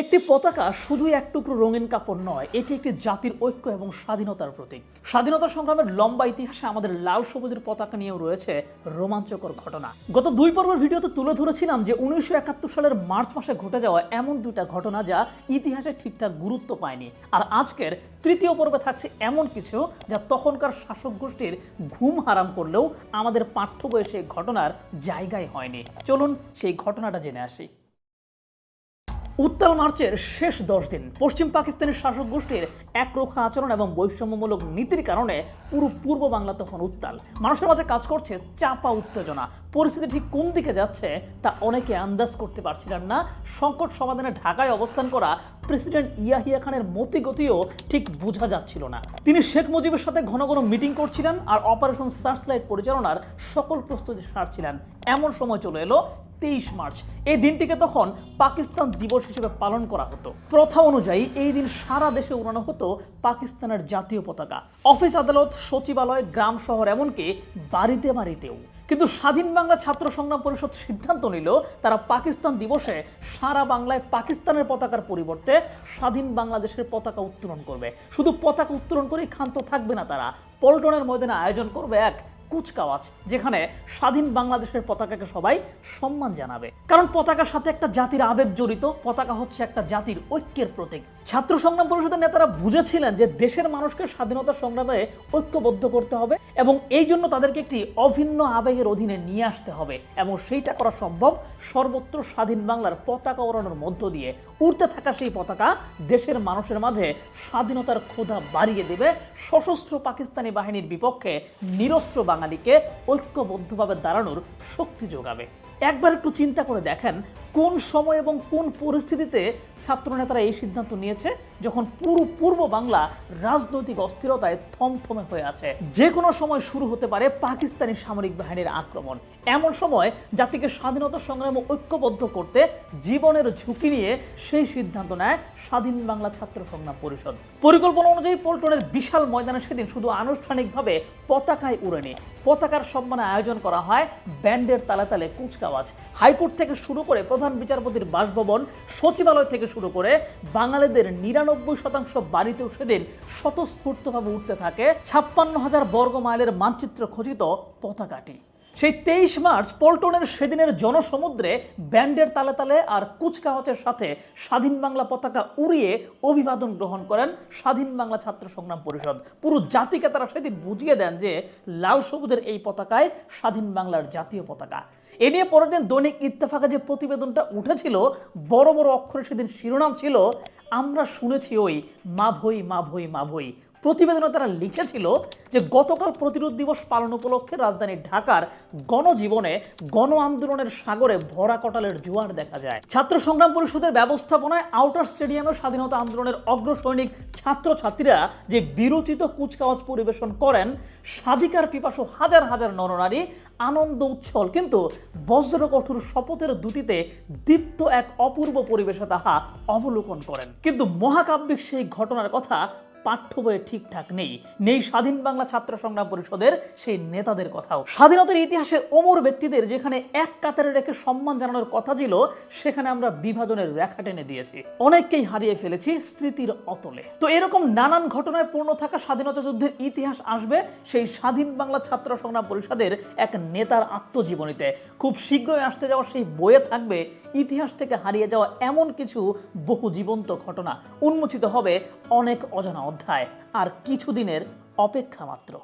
একটি পতাকা শুধুই এক টুকরো রঙিন কাপড় নয়, এটি একটি জাতির ঐক্য এবং স্বাধীনতার প্রতীক। স্বাধীনতা সংগ্রামের লম্বা ইতিহাসে আমাদের লাল সবুজের পতাকা নিয়েও রয়েছে রোমাঞ্চকর ঘটনা। গত দুই পর্বের ভিডিওতে তুলে ধরেছিলাম যে উনিশশো একাত্তর সালের মার্চ মাসে ঘটে যাওয়া এমন দুইটা ঘটনা যা ইতিহাসে ঠিকঠাক গুরুত্ব পায়নি। আর আজকের তৃতীয় পর্বে থাকছে এমন কিছু যা তখনকার শাসক গোষ্ঠীর ঘুম হারাম করলেও আমাদের পাঠ্য বইয়ে সেই ঘটনার জায়গায় হয়নি। চলুন সেই ঘটনাটা জেনে আসি। উত্তাল মার্চের শেষ দশ দিন। পশ্চিম পাকিস্তানের শাসক গোষ্ঠীর একরোখা আচরণ এবং বৈষম্যমূলক নীতির কারণে পুরো পূর্ব বাংলা তখন উত্তাল। মানুষের মাঝে কাজ করছে চাপা উত্তেজনা। পরিস্থিতি ঠিক কোন দিকে যাচ্ছে তা অনেকে আন্দাজ করতে পারছিলেন না। সংকট সমাধানে ঢাকায় অবস্থান করা প্রেসিডেন্ট ইয়াহিয়া খানের মতিগতিও ঠিক বোঝা যাচ্ছিল না। তিনি শেখ মুজিবের সাথে ঘন ঘন মিটিং করছিলেন আর অপারেশন সার্চলাইট পরিচালনার সকল প্রস্তুতি সারছিলেন। এমন সময় চলে এলো তেইশ মার্চ। এই দিনটিকে তখন পাকিস্তান দিবস হিসেবে পালন করা হতো। প্রথা অনুযায়ী এই দিন সারা দেশে উড়ানো হতো পাকিস্তানের জাতীয় পতাকা। অফিস আদালত, সচিবালয়, গ্রাম শহর এমনকি বাড়িতে বাড়িতেও। কিন্তু স্বাধীন বাংলা ছাত্র সংগ্রাম পরিষদ সিদ্ধান্ত নিল, তারা পাকিস্তান দিবসে সারা বাংলায় পাকিস্তানের পতাকার পরিবর্তে স্বাধীন বাংলাদেশের পতাকা উত্তোলন করবে। শুধু পতাকা উত্তোলন করেই ক্ষান্ত থাকবে না তারা। পল্টনের ময়দানে আয়োজন করবে এক কুচকাওয়াজ, যেখানে স্বাধীন বাংলাদেশের পতাকাকে সবাই সম্মান জানাবে। কারণ পতাকার সাথে একটা জাতির আবেগ জড়িত, পতাকা হচ্ছে একটা জাতির ঐক্যের প্রতীক। ছাত্র সংগ্রাম পরিষদের নেতারা বুঝেছিলেন যে দেশের মানুষকে স্বাধীনতা সংগ্রামে ঐক্যবদ্ধ করতে হবে। এবং এই জন্য তাদেরকে একটি অভিন্ন আবেগের অধীনে নিয়ে আসতে হবে এবং সেইটা করা সম্ভব সর্বত্র স্বাধীন বাংলার পতাকা ওড়ানোর মধ্য দিয়ে। উড়তে থাকা সেই পতাকা দেশের মানুষের মাঝে স্বাধীনতার ক্ষোধা বাড়িয়ে দেবে। সশস্ত্র পাকিস্তানি বাহিনীর বিপক্ষে নিরস্ত্র বাঙালিকে ঐক্যবদ্ধভাবে দাঁড়ানোর শক্তি যোগাবে। একবার একটু চিন্তা করে দেখেন কোন সময় এবং কোন পরিস্থিতিতে ছাত্রনেতারা এই সিদ্ধান্ত নিয়েছে যখন পুরো পূর্ব বাংলা রাজনৈতিক অস্থিরতায় থমথমে হয়ে আছে? যে কোনো সময় শুরু হতে পারে পাকিস্তানি সামরিক বাহিনীর আক্রমণ। এমন সময় জাতিকে স্বাধীনতা সংগ্রামে ঐক্যবদ্ধ করতে জীবনের ঝুঁকি নিয়ে সেই সিদ্ধান্ত নেয় স্বাধীন বাংলা ছাত্র সংগ্রাম পরিষদ। পরিকল্পনা অনুযায়ী পল্টনের বিশাল ময়দানে সেদিন শুধু আনুষ্ঠানিকভাবে পতাকায় উড়েনি। পতাকার সম্মানে আয়োজন করা হয় ব্যান্ডের তালে তালে কুচকাওয়াজ। হাইকোর্ট থেকে শুরু করে প্রধান বিচারপতির বাসভবন সচিবালয় থেকে শুরু করে বাঙালিদের নিরানব্বই শতাংশ বাড়িতেও সেদিন স্বতঃস্ফূর্তভাবে উঠতে থাকে ছাপ্পান্ন হাজার বর্গ মাইলের মানচিত্র খচিত পতাকাটি। সেই তেইশ মার্চ পল্টনের সেদিনের জনসমুদ্রে ব্যান্ডের তালে তালে আর কুচকাওয়াচের সাথে স্বাধীন বাংলা পতাকা উড়িয়ে অভিবাদন গ্রহণ করেন স্বাধীন বাংলা ছাত্র সংগ্রাম পরিষদ। পুরো জাতিকে তারা সেদিন বুঝিয়ে দেন যে লাল সবুজের এই পতাকায় স্বাধীন বাংলার জাতীয় পতাকা। এ নিয়ে পরের দিন দৈনিক ইত্তেফাকে যে প্রতিবেদনটা উঠেছিল, বড় বড় অক্ষরে সেদিন শিরোনাম ছিল, আমরা শুনেছি ওই মা ভই মা ভই মা ভই প্রতিবেদনে তারা লিখেছিল যে গতকাল প্রতিরোধ দিবস পালন উপলক্ষে রাজধানী ঢাকার গণজীবনে গণ আন্দোলনের সাগরে ভরা কটালের জোয়ার দেখা যায়। ছাত্র সংগ্রাম পরিষদের ব্যবস্থাপনায় আউটার স্টেডিয়ামে স্বাধীনতা আন্দোলনের অগ্রসৈনিক ছাত্রছাত্রীরা যে বিরোচিত কুচকাওয়াজ পরিবেশন করেন, স্বাধিকার পিপাসু হাজার হাজার নরনারী, আনন্দ উচ্ছল, কিন্তু বজ্র কঠোর শপথের দুটিতে দীপ্ত এক অপূর্ব পরিবেশে তাহা অবলোকন করেন। কিন্তু মহাকাব্যিক সেই ঘটনার কথা পাঠ্য বইয়ে ঠিকঠাক নেই। নেই স্বাধীন বাংলা ছাত্র সংগ্রাম পরিষদের সেই নেতাদের কথাও। স্বাধীনতার ইতিহাসে অমর ব্যক্তিদের যেখানে এক কাতারে রেখে সম্মান জানানোর কথা ছিল, সেখানে আমরা বিভাজনের রেখা টেনে দিয়েছি। অনেককেই হারিয়ে ফেলেছি স্মৃতির অতলে। তো এরকম নানান ঘটনায় পূর্ণ থাকা স্বাধীনতা যুদ্ধের ইতিহাস আসবে সেই স্বাধীন বাংলা ছাত্র সংগ্রাম পরিষদের এক নেতার আত্মজীবনীতে। খুব শীঘ্রই আসতে যাওয়া সেই বইয়ে থাকবে ইতিহাস থেকে হারিয়ে যাওয়া এমন কিছু বহু জীবন্ত ঘটনা। উন্মোচিত হবে অনেক অজানা অধ্যায় আর কিছুদিনের অপেক্ষা মাত্র।